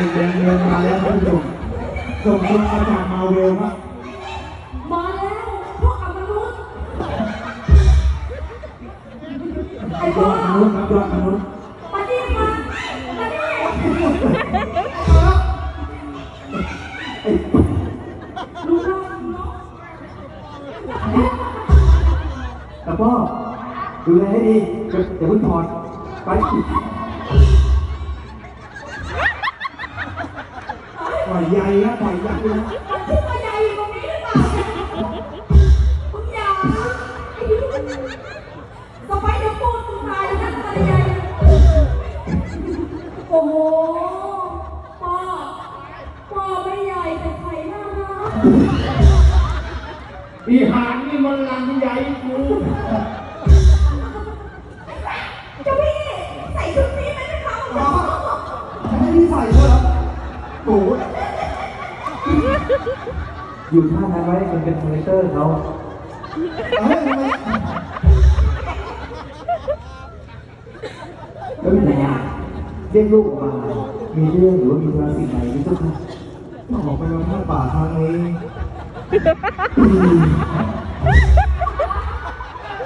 ลมาแล้วท่านผู้ชมส่งตัวมาจากมาเวลครับมาแล้วพวกกับมนุษย์ไอ้ยบ้าอดมนุษย์ครับยอดมนุษย์มาดิมามาดิไอ้ดูน้องดูน้องแต่พ่อดูแลให้ดีอย่าเพิ่งถอดไป ปล่อยใยนะปล่อยใยนะมันขึ้นมาใหญ่อยู่ตรงนี้หรือเปล่ามึงอย่าต่อไปเดี๋ยวโป้มึงตายนะอะไรใหญ่โอ้โหพ่อพ่อไม่ใหญ่แต่ไข่น่ารัก อีหางนี่มันลังใหญ่กู อยู่ท่านั้นไว้มันเป็นคาแรคเตอร์เขาเฮ้ยทำไมแล้วเป็นยังไงเรียกลูกออกมา มีเรื่องหรือว่ามีธุระสิ่งไหนที่ต้องออกไปมาท่าป่าครั้งนี้อืม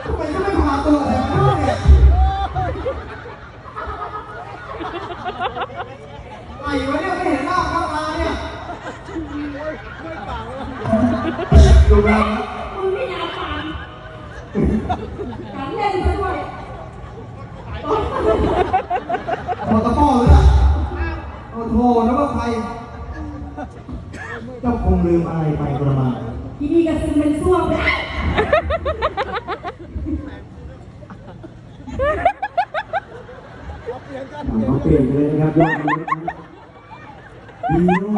ทำไมก็ไม่พาตัวอะไรมาด้วยเนี่ยไอ้วะเนี่ยไม่เห็นหน้าข้างตาเนี่ย ดูแลนะมึงนี่นาฟานการเล่นซะด้วยพอตะป้อเลยล่ะโอ้โหนะว่าใคร เจ้าคงลืมอะไรไปกระมังทีนี่ก็ซึมเป็นซ่วมเลยเขาเปลี่ยนเลยนะครับยอดนี้ดีโน่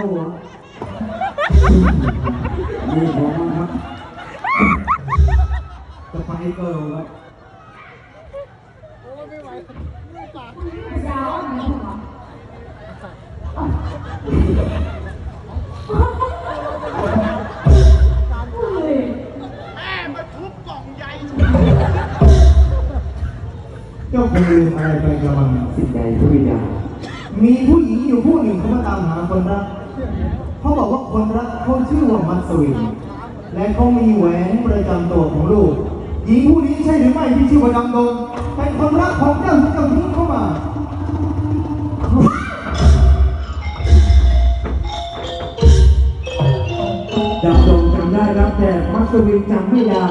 นี่ผมครับจะไปเกิลครับยาวเหมือนกันเฮ้ยเจ้าคงลืมอะไรไปกระมังสิ่งใดทุกอย่างมีผู้หญิงอยู่ผู้หนึ่งเขามาตามหาคนรัก เขาบอกว่าคนรักเขาชื่อว่ามัสวิน และเขามีแหวนประจำตัวของลูก หญิงผู้นี้ใช่หรือไม่ที่ชื่อว่าดำดงเป็นคนรักของเจ้าที่เจ้าทิ้งเข้ามาดำดงจำได้รับแต่มัสวินจำไม่ได้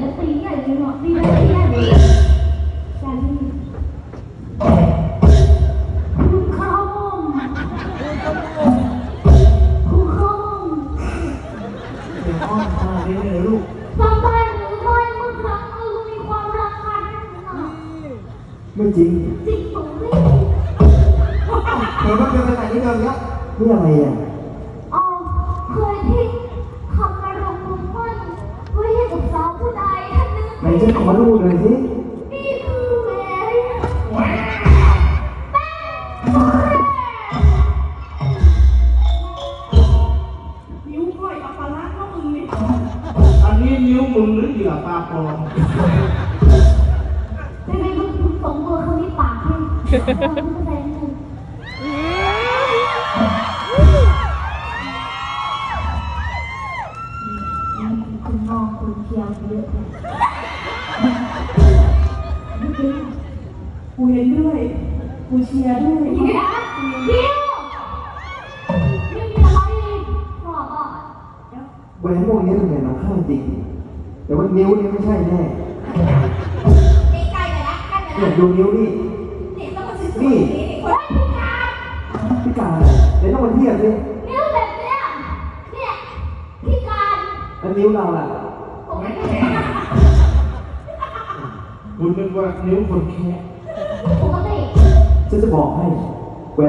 แล้วตีใหญ่เลยเนาะตีใหญ่ตีใหญ่เลยแต่ที่คุณเข้าคุณเข้าเดี๋ยวอ้อมมาเรื่อยๆลูกจำได้หรือไม่เมื่อครั้งเรามีความรักกันนะไม่จริงจริงตรงนี้เดี๋ยวมันเป็นไปไหนนี่เดิมครับนี่อะไรอะอ๋อเคยที่ท ท่านหนึ่งไหนจะขอดูหน่อยสินี่คือแหวนนิ้วก้อยอัปลักษณ์เข้ามือนี่อันนี้นิ้วมึงหรือเหยื่อปลาปลอมไม่ไม่คุณคุณสองตัวเขานี่ปากให้คุณแสดงหนึ่งคุณมอง คุณเคียวเยอะเลยกูเห็นด้วยกูเชียร์ด้วยเดี๋ยวเดี๋ยวไม่มีอะไรขอบอกแหวนวกนี้เป็นแหวนของข้าจริง แต่ว่านิ้วนี่ไม่ใช่แน่นี่ใกล้ไปแล้วใกล้ไปเนี่แล้วดูนิ้วนี่นี่ต้องมาซื้อตัวนี้คนพิการพิการเดี๋ยวต้องมาเทียบสินิ้วแบบเนี้ยเนี่ยพิการแล้วนิ้วเราล่ะ คุณนึกว่านิ้วคนแค่ปกติฉันจะบอกให้ป